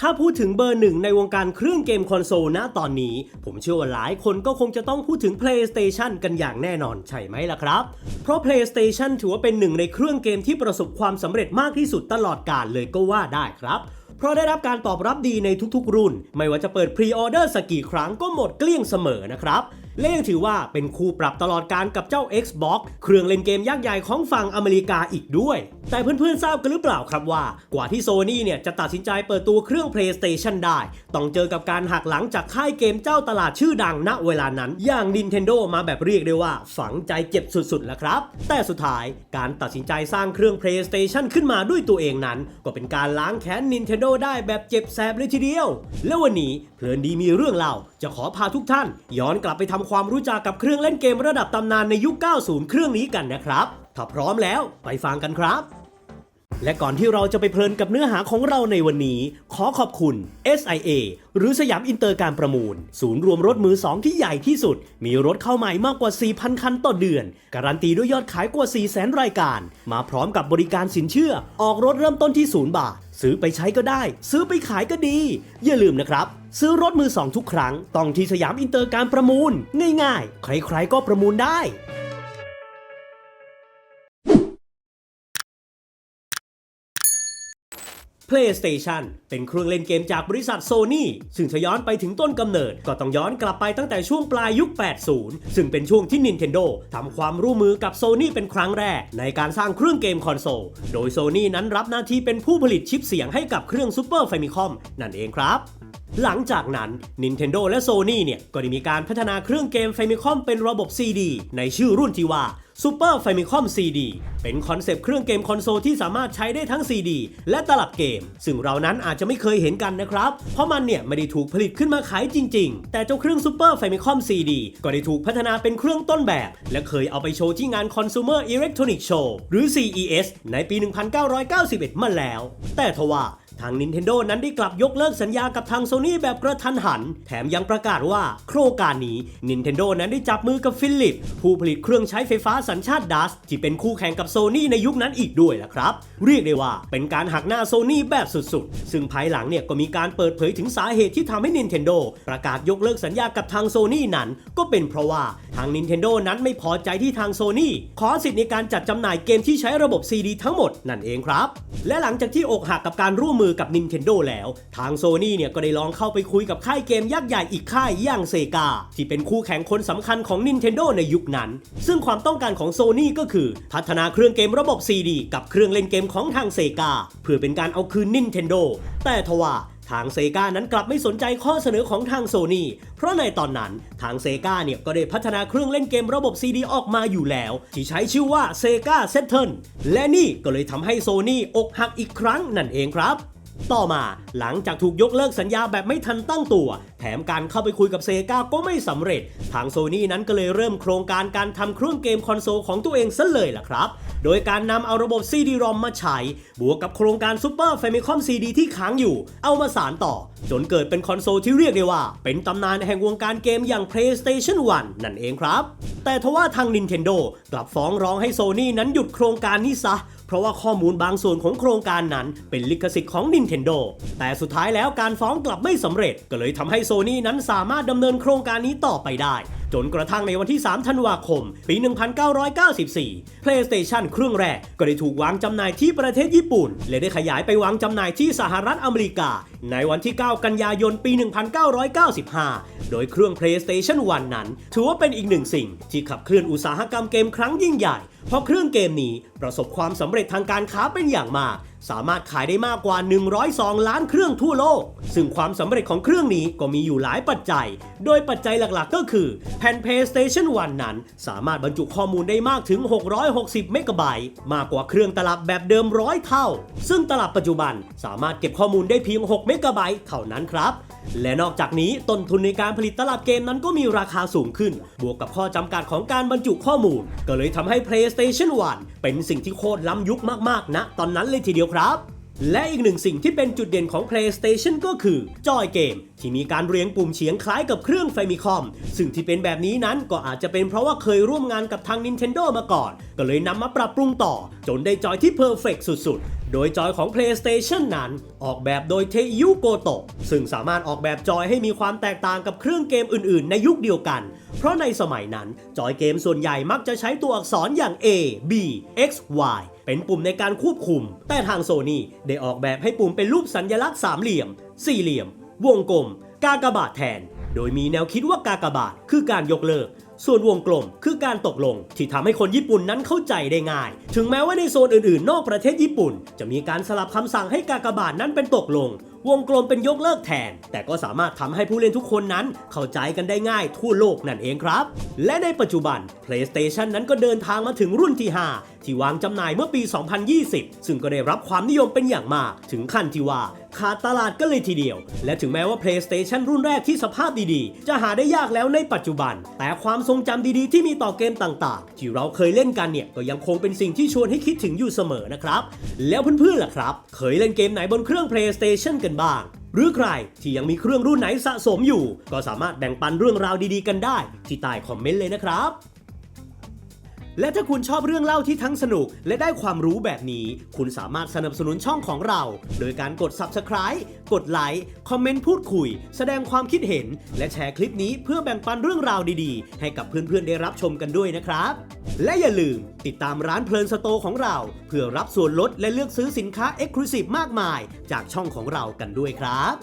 ถ้าพูดถึงเบอร์หนึ่งในวงการเครื่องเกมคอนโซลณตอนนี้ ผมเชื่อว่าหลายคนก็คงจะต้องพูดถึง PlayStation กันอย่างแน่นอนใช่ไหมล่ะครับ เพราะ PlayStation ถือว่าเป็นหนึ่งในเครื่องเกมที่ประสบความสำเร็จมากที่สุดตลอดกาลเลยก็ว่าได้ครับเพราะได้รับการตอบรับดีในทุกๆ รุ่น ไม่ว่าจะเปิดพรีออเดอร์สักกี่ครั้งก็หมดเกลี้ยงเสมอนะครับ และยังถือว่าเป็นคู่ปรับตลอดการกับเจ้า Xbox เครื่องเล่นเกมยักษ์ใหญ่ของฝั่งอเมริกาอีกด้วย แต่เพื่อนๆทราบกันหรือเปล่าครับว่า กว่าที่โซนี่เนี่ยจะตัดสินใจเปิดตัวเครื่อง PlayStation ได้ ต้องเจอกับการหักหลังจากค่ายเกมเจ้าตลาดชื่อดังณเวลานั้น อย่าง Nintendo มาแบบเรียกได้ว่า ฝังใจเจ็บสุดๆแล้วครับ แต่สุดท้ายการตัดสินใจสร้างเครื่อง PlayStation ขึ้นมาด้วยตัวเองนั้น ก็เป็นการล้างแค้น Nintendo ได้แบบเจ็บแสบเลยทีเดียว และวันนี้เพลินดีมีเรื่องเล่า จะขอพาทุกท่าน ย้อนกลับไปทำความรู้จักกับเครื่องเล่นเกมระดับตำนานในยุค 90 เครื่องนี้กันนะครับ ถ้าพร้อมแล้วไปฟังกันครับ และก่อนที่เราจะไปเพลินกับเนื้อหาของเราในวันนี้ ขอขอบคุณ SIA หรือสยามอินเตอร์การประมูล ศูนย์รวมรถมือสองที่ใหญ่ที่สุด มีรถเข้าใหม่มากกว่า 4,000 คันต่อเดือน การันตีด้วยยอดขายกว่า 400,000 รายการ มาพร้อมกับบริการสินเชื่อ ออกรถเริ่มต้นที่ 0 บาท ซื้อไปใช้ก็ได้ ซื้อไปขายก็ดี อย่าลืมนะครับ ซื้อรถมือสองทุกครั้ง ต้องที่สยามอินเตอร์การประมูล ง่ายๆ ใครๆก็ประมูลได้ PlayStation เป็นเครื่องเล่นเกมจากบริษัท Sony ซึ่งถ้าย้อนไปถึงต้นกำเนิด ก็ต้องย้อนกลับไปตั้งแต่ช่วงปลายยุค 80 ซึ่งเป็นช่วงที่ Nintendo ทำความร่วมมือกับ Sony เป็นครั้งแรก ในการสร้างเครื่องเกมคอนโซล โดย Sony นั้นรับหน้าที่เป็นผู้ผลิตชิปเสียงให้กับเครื่อง Super Famicom นั่นเองครับ หลังจากนั้น Nintendo และ Sony เนี่ย ก็ได้มีการพัฒนาเครื่องเกม Famicom เป็นระบบ CD ในชื่อรุ่นที่ว่า Super Famicom CD เป็นคอนเซปต์เครื่องเกมคอนโซลที่สามารถใช้ได้ทั้ง CD และตลับเกม ซึ่งเรานั้นอาจจะไม่เคยเห็นกันนะครับ เพราะมันเนี่ยไม่ได้ถูกผลิตขึ้นมาขายจริง ๆ แต่เจ้าเครื่อง Super Famicom CD ก็ได้ถูกพัฒนาเป็นเครื่องต้นแบบ และเคยเอาไปโชว์ที่งาน Consumer Electronic Show หรือ CES ในปี 1991 มาแล้ว แต่ทว่า ทาง Nintendo นั้นได้กลับยกเลิกสัญญากับทาง Sony แบบกระทันหัน แถมยังประกาศว่า โครงการนี้ Nintendo นั้นได้จับมือกับฟิลิป ผู้ผลิตเครื่องใช้ไฟฟ้าสัญชาติดัสที่เป็นคู่แข่งกับ Sony ในยุคนั้นอีกด้วยล่ะครับ เรียกได้ว่าเป็นการหักหน้า Sony แบบสุดๆ ซึ่งภายหลังเนี่ยก็มีการเปิดเผยถึงสาเหตุที่ทำให้ Nintendo ประกาศยกเลิกสัญญากับทาง Sony นั้น ก็เป็นเพราะว่าทาง Nintendo นั้นไม่พอใจที่ทาง Sony ขอสิทธิ์ในการจัดจำหน่ายเกมที่ใช้ระบบ CD ทั้งหมดนั่นเองครับ และหลังจากที่อกหักกับการร่วมมือกับ Nintendo แล้ว ทาง Sony เนี่ยก็ได้ลองเข้าไปคุยกับค่ายเกมยักษ์ใหญ่อีกค่ายอย่างเซกาที่เป็นคู่แข่งคนสำคัญของ Nintendo ในยุคนั้น ซึ่งความต้องการของ Sony ก็คือ พัฒนาเครื่องเกมระบบ CD กับเครื่องเล่นเกมของทางเซกาเพื่อเป็นการเอาคืน Nintendo แต่ทว่าทางเซกานั้นกลับไม่สนใจข้อเสนอของทางโซนี่ เพราะในตอนนั้นทางเซกาเนี่ยก็ได้พัฒนาเครื่องเล่นเกมระบบ CD ออกมาอยู่แล้ว ที่ใช้ชื่อว่าเซกาเซ t เทิลและนี่ก็เลยทำให้โซนี่อกหักอีกครั้งนั่นเองครับ ต่อมาหลังจากถูกยกเลิกสัญญาแบบไม่ทันตั้งตัว แถมการเข้าไปคุยกับเซกาก็ไม่สำเร็จ ทางโซนี่นั้นก็เลยเริ่มโครงการการทำเครื่องเกมคอนโซลของตัวเองซะเลยล่ะครับ โดยการนำเอาระบบ CD-ROM มาใช้ บวกกับโครงการ Super Famicom CD ที่ค้างอยู่ เอามาสานต่อ จนเกิดเป็นคอนโซลที่เรียกได้ว่า เป็นตำนานแห่งวงการเกมอย่าง PlayStation 1 นั่นเองครับ แต่ทว่าทาง Nintendo กลับฟ้องร้องให้โซนี่นั้นหยุดโครงการนี้ซะเราะว่าข้อมูลบางส่วนของโครงการนั้นเป็นลิขสิทธิ์ของ Nintendo แต่สุดท้ายแล้วการฟ้องกลับไม่สำเร็จ ก็เลยทำให้โซนี่นั้นสามารถดำเนินโครงการนี้ต่อไปได้ จนกระทั่งในวันที่ 3 ธันวาคม ปี 1994 PlayStation เครื่องแรกก็ได้ถูกวางจำหน่ายที่ประเทศญี่ปุ่น และได้ขยายไปวางจำหน่ายที่สหรัฐอเมริกา ในวันที่ 9 กันยายน ปี 1995 โดยเครื่อง PlayStation 1 นั้น ถือว่าเป็นอีกหนึ่งสิ่งที่ขับเคลื่อนอุตสาหกรรมเกมครั้งยิ่งใหญ่ เพราะเครื่องเกมนี้ประสบความสำเร็จทางการค้าเป็นอย่างมาก สามารถขายได้มากกว่า 102 ล้านเครื่องทั่วโลก ซึ่งความสำเร็จของเครื่องนี้ก็มีอยู่หลายปัจจัย โดยปัจจัยหลักๆ ก็คือ แผ่น PlayStation 1 นั้น สามารถบรรจุข้อมูลได้มากถึง 660 เมกะไบต์มากกว่าเครื่องตลับแบบเดิมร้อยเท่า ซึ่งตลับปัจจุบันสามารถเก็บข้อมูลได้เพียง 6 เมกะไบต์เท่านั้นครับ และนอกจากนี้ต้นทุนในการผลิตตลับเกมนั้นก็มีราคาสูงขึ้น บวกกับข้อจำกัดของการบรรจุข้อมูล ก็เลยทำให้ PlayStation 1 เป็นสิ่งที่โคตรล้ำยุคมากๆนะตอนนั้นเลยทีเดียวครับ และอีกหนึ่งสิ่งที่เป็นจุดเด่นของ PlayStation ก็คือจอยเกม ที่มีการเรียงปุ่มเฉียงคล้ายกับเครื่อง Famicom ซึ่งที่เป็นแบบนี้นั้นก็อาจจะเป็นเพราะว่าเคยร่วมงานกับทาง Nintendo มาก่อน ก็เลยนำมาปรับปรุงต่อ จนได้จอยที่เพอร์เฟกสุดๆ โดยจอยของ PlayStation นั้น ออกแบบโดยเทยุโกโตะซึ่งสามารถออกแบบจอยให้มีความแตกต่างกับเครื่องเกมอื่นๆ ในยุคเดียวกัน เพราะในสมัยนั้นจอยเกมส่วนใหญ่มักจะใช้ตัวอักษรอย่าง A B X Y เป็นปุ่มในการควบคุม แต่ทางโซนี่ได้ออกแบบให้ปุ่มเป็นรูปสัญลักษณ์สามเหลี่ยม สี่เหลี่ยม วงกลม กากบาทแทน โดยมีแนวคิดว่ากากบาทคือการยกเลิก ส่วนวงกลมคือการตกลง ที่ทำให้คนญี่ปุ่นนั้นเข้าใจได้ง่าย ถึงแม้ว่าในโซนอื่นๆ นอกประเทศญี่ปุ่น จะมีการสลับคำสั่งให้กากบาทนั้นเป็นตกลง วงกลมเป็นยกเลิกแทน แต่ก็สามารถทำให้ผู้เล่นทุกคนนั้นเข้าใจกันได้ง่ายทั่วโลกนั่นเองครับ และในปัจจุบัน PlayStation นั้นก็เดินทางมาถึงรุ่นที่ 5 ที่วางจำหน่ายเมื่อปี 2020 ซึ่งก็ได้รับความนิยมเป็นอย่างมาก ถึงขั้นที่ว่า ขาดตลาดกันเลยทีเดียว และถึงแม้ว่า PlayStation รุ่นแรกที่สภาพดีๆ จะหาได้ยากแล้วในปัจจุบัน แต่ความทรงจำดีๆ ที่มีต่อเกมต่างๆ ที่เราเคยเล่นกันเนี่ย ก็ยังคงเป็นสิ่งที่ชวนให้คิดถึงอยู่เสมอนะครับ แล้วเพื่อนๆล่ะครับ เคยเล่นเกมไหนบนเครื่อง PlayStation กันบ้างหรือใครที่ยังมีเครื่องรุ่นไหนสะสมอยู่ ก็สามารถแบ่งปันเรื่องราวดีๆกันได้ ที่ใต้คอมเมนต์เลยนะครับ และถ้าคุณชอบเรื่องเล่าที่ทั้งสนุก และได้ความรู้แบบนี้ คุณสามารถสนับสนุนช่องของเรา โดยการกด Subscribe กดไลค์ คอมเมนต์พูดคุย แสดงความคิดเห็น และแชร์คลิปนี้เพื่อแบ่งปันเรื่องราวดีๆ ให้กับเพื่อนๆได้รับชมกันด้วยนะครับ และอย่าลืมติดตามร้านเพลินสโตของเรา เพื่อรับส่วนลดและเลือกซื้อสินค้า e x c l u s i v e มากมาย จากช่องของเรากันด้วยครับ